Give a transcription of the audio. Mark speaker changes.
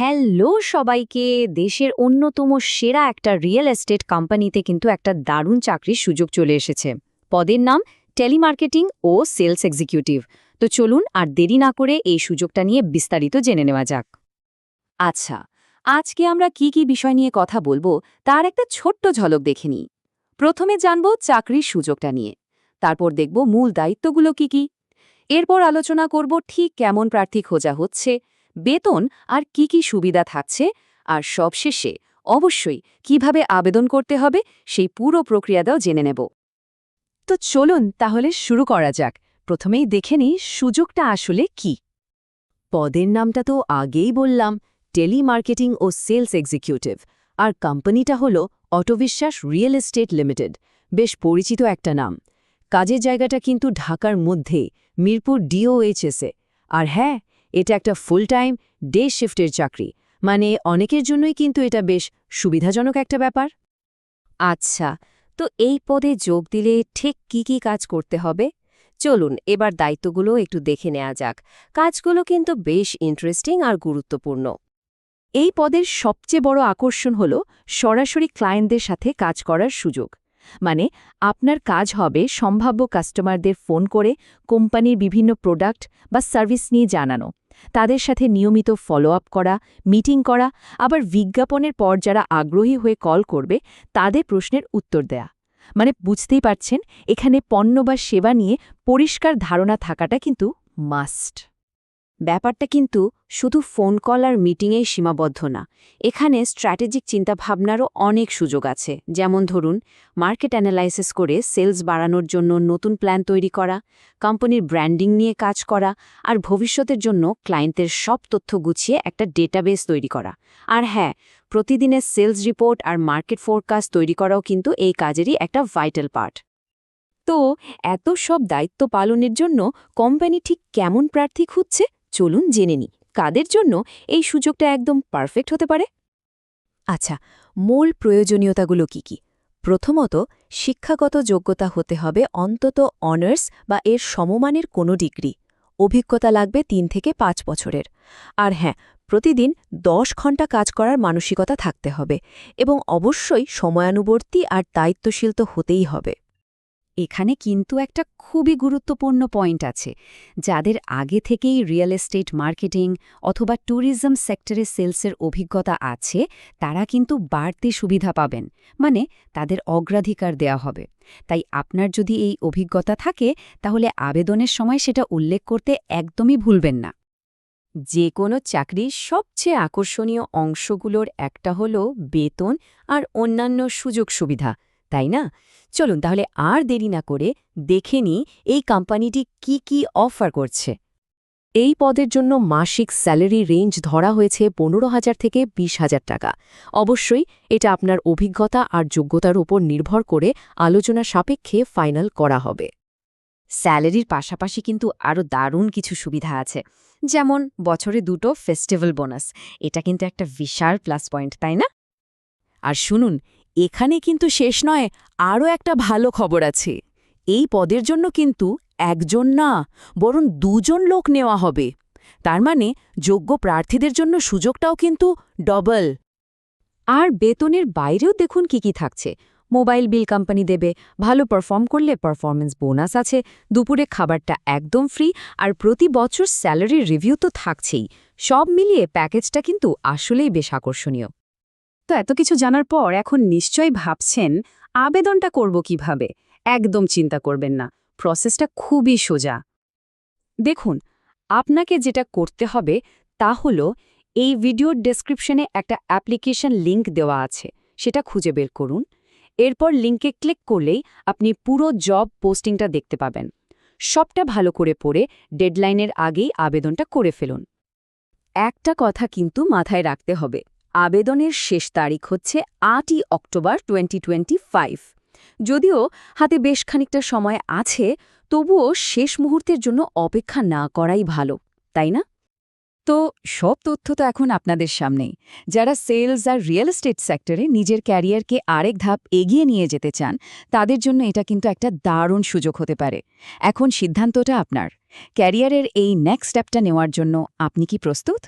Speaker 1: Hello সবাইকে, দেশের অন্যতম সেরা একটা রিয়েল এস্টেট কোম্পানিতে কিন্তু একটা দারুণ চাকরির সুযোগ চলে এসেছে। পদের নাম টেলিমার্কেটিং ও সেলস এক্সিকিউটিভ। তো চলুন আর দেরি না করে এই সুযোগটা নিয়ে বিস্তারিত জেনে নেওয়া যাক। আচ্ছা আজকে আমরা কি কি বিষয় নিয়ে কথা বলব তার একটা ছোট্ট ঝলক দেখে নিই। প্রথমে জানব চাকরির সুযোগটা নিয়ে। তারপর দেখব মূল দায়িত্বগুলো কি কি। এরপর আলোচনা করব ঠিক কেমন প্রার্থী খোঁজা হচ্ছে। বেতন আর কি কি সুবিধা থাকছে? আর সবশেষে, অবশ্যই কীভাবে আবেদন করতে হবে সেই পুরো প্রক্রিয়াটাও জেনে নেব। তো চলুন তাহলে শুরু করা যাক। প্রথমেই দেখে নিই সুযোগটা আসলে কি। পদের নামটা তো আগেই বললাম, টেলিমার্কেটিং ও সেলস এক্সিকিউটিভ। আর কোম্পানিটা হল অটোবিশ্বাস রিয়েল এস্টেট লিমিটেড। বেশ পরিচিত একটা নাম। কাজের জায়গাটা কিন্তু ঢাকার মধ্যে মিরপুর ডিওএইচএসে। আর হ্যাঁ এটা একটা ফুল টাইম ডে শিফটের চাকরি। মানে অনেকের জন্যই কিন্তু এটা বেশ সুবিধাজনক একটা ব্যাপার। আচ্ছা তো এই পদে যোগ দিলে ঠিক কি কি কাজ করতে হবে? চলুন, এবার দায়িত্বগুলো একটু দেখে নেওয়া যাক। কাজগুলো কিন্তু বেশ ইন্টারেস্টিং আর গুরুত্বপূর্ণ। এই পদের সবচেয়ে বড় আকর্ষণ হল সরাসরি ক্লায়েন্টদের সাথে কাজ করার সুযোগ। মানে আপনার কাজ হবে সম্ভাব্য কাস্টমারদের ফোন করে কোম্পানির বিভিন্ন প্রোডাক্ট বা সার্ভিস নিয়ে জানানো। তাদের সাথে নিয়মিত ফলো আপ করা মিটিং করা, আবার বিজ্ঞাপনের পর যারা আগ্রহী হয়ে কল করবে, তাদের প্রশ্নের উত্তর দেয়া। মানে বুঝতেই পারছেন, এখানে পণ্য বা সেবা নিয়ে পরিষ্কার ধারণা থাকাটা কিন্তু মাস্ট ব্যাপারটা কিন্তু শুধু ফোন কল আর মিটিংয়েই সীমাবদ্ধ না। এখানে স্ট্র্যাটেজিক চিন্তাভাবনারও অনেক সুযোগ আছে। যেমন ধরুন, মার্কেট অ্যানালাইসিস করে সেলস বাড়ানোর জন্য নতুন প্ল্যান তৈরি করা, কোম্পানির ব্র্যান্ডিং নিয়ে কাজ করা আর ভবিষ্যতের জন্য ক্লায়েন্টের সব তথ্য গুছিয়ে একটা ডেটাবেস তৈরি করা। আর হ্যাঁ প্রতিদিনের সেলস রিপোর্ট আর মার্কেট ফোরকাস্ট তৈরি করাও কিন্তু এই কাজেরই একটা ভাইটাল পার্ট। তো, এত সব দায়িত্ব পালনের জন্য কোম্পানি ঠিক কেমন প্রার্থী খুঁজছে? চলুন জেনে নিই কাদের জন্য এই সুযোগটা একদম পারফেক্ট হতে পারে? আচ্ছা মূল প্রয়োজনীয়তাগুলো কি কি? প্রথমত, শিক্ষাগত যোগ্যতা হতে হবে অন্তত অনার্স বা এর সমমানের কোনো ডিগ্রি। অভিজ্ঞতা লাগবে তিন থেকে পাঁচ বছরের। আর হ্যাঁ প্রতিদিন দশ ঘণ্টা কাজ করার মানসিকতা থাকতে হবে এবং অবশ্যই সময়ানুবর্তী আর দায়িত্বশীল তো হতেই হবে। এখানে কিন্তু একটা খুবই গুরুত্বপূর্ণ পয়েন্ট আছে, যাদের আগে থেকেই রিয়েল এস্টেট মার্কেটিং অথবা ট্যুরিজম সেক্টরে সেলসের অভিজ্ঞতা আছে, তারা কিন্তু বাড়তি সুবিধা পাবেন মানে তাদের অগ্রাধিকার দেয়া হবে। তাই আপনার যদি এই অভিজ্ঞতা থাকে, তাহলে আবেদনের সময় সেটা উল্লেখ করতে একদমই ভুলবেন না। যে কোনো চাকরির সবচেয়ে আকর্ষণীয় অংশগুলোর একটা হল বেতন আর অন্যান্য সুযোগ সুবিধা তাই না? চলুন তাহলে আর দেরি না করে দেখে নিই এই কোম্পানিটি কি কি অফার করছে। এই পদের জন্য মাসিক স্যালারি রেঞ্জ ধরা হয়েছে পনেরো হাজার থেকে বিশ হাজার টাকা। অবশ্যই এটা আপনার অভিজ্ঞতা আর যোগ্যতার উপর নির্ভর করে আলোচনা সাপেক্ষে ফাইনাল করা হবে। স্যালারির পাশাপাশি কিন্তু আরও দারুণ কিছু সুবিধা আছে। যেমন বছরে দুটো ফেস্টিভ্যাল বোনাস এটা কিন্তু একটা বিশাল প্লাস পয়েন্ট তাই না? আর শুনুন এখানে কিন্তু শেষ নয়, আরও একটা ভালো খবর আছে। এই পদের জন্য কিন্তু একজন না, বরং দুজন লোক নেওয়া হবে। তার মানে যোগ্য প্রার্থীদের জন্য সুযোগটাও কিন্তু ডবল আর বেতনের বাইরেও দেখুন কি কি থাকছে। মোবাইল বিল কোম্পানি দেবে, ভালো পারফর্ম করলে পারফরমেন্স বোনাস আছে, দুপুরে খাবারটা একদম ফ্রি আর প্রতি বছর স্যালারি রিভিউ তো থাকছেই। সব মিলিয়ে প্যাকেজটা কিন্তু আসলেই বেশ আকর্ষণীয়। তো এত কিছু জানার পর এখন নিশ্চয়ই ভাবছেন, আবেদনটা করব কীভাবে? একদম চিন্তা করবেন না, প্রসেসটা খুবই সোজা। দেখুন, আপনাকে যেটা করতে হবে তা হল এই ভিডিওর ডেসক্রিপশনে একটা অ্যাপ্লিকেশন লিংক দেওয়া আছে, সেটা খুঁজে বের করুন। এরপর লিঙ্কে ক্লিক করলেই আপনি পুরো জব পোস্টিংটা দেখতে পাবেন। সবটা ভালো করে পড়ে ডেডলাইনের আগেই আবেদনটা করে ফেলুন। একটা কথা কিন্তু মাথায় রাখতে হবে আবেদনের শেষ তারিখ হচ্ছে আটই অক্টোবর টোয়েন্টি যদিও হাতে বেশ খানিকটা সময় আছে, তবুও শেষ মুহূর্তের জন্য অপেক্ষা না করাই ভালো, তাই না? তো সব তথ্য তো এখন আপনাদের সামনেই যারা সেলস আর রিয়েল এস্টেট সেক্টরে নিজের ক্যারিয়ারকে আরেক ধাপ এগিয়ে নিয়ে যেতে চান, তাদের জন্য এটা কিন্তু একটা দারুণ সুযোগ হতে পারে। এখন সিদ্ধান্তটা আপনার। ক্যারিয়ারের এই নেক্সট স্টেপটা নেওয়ার জন্য আপনি কি প্রস্তুত?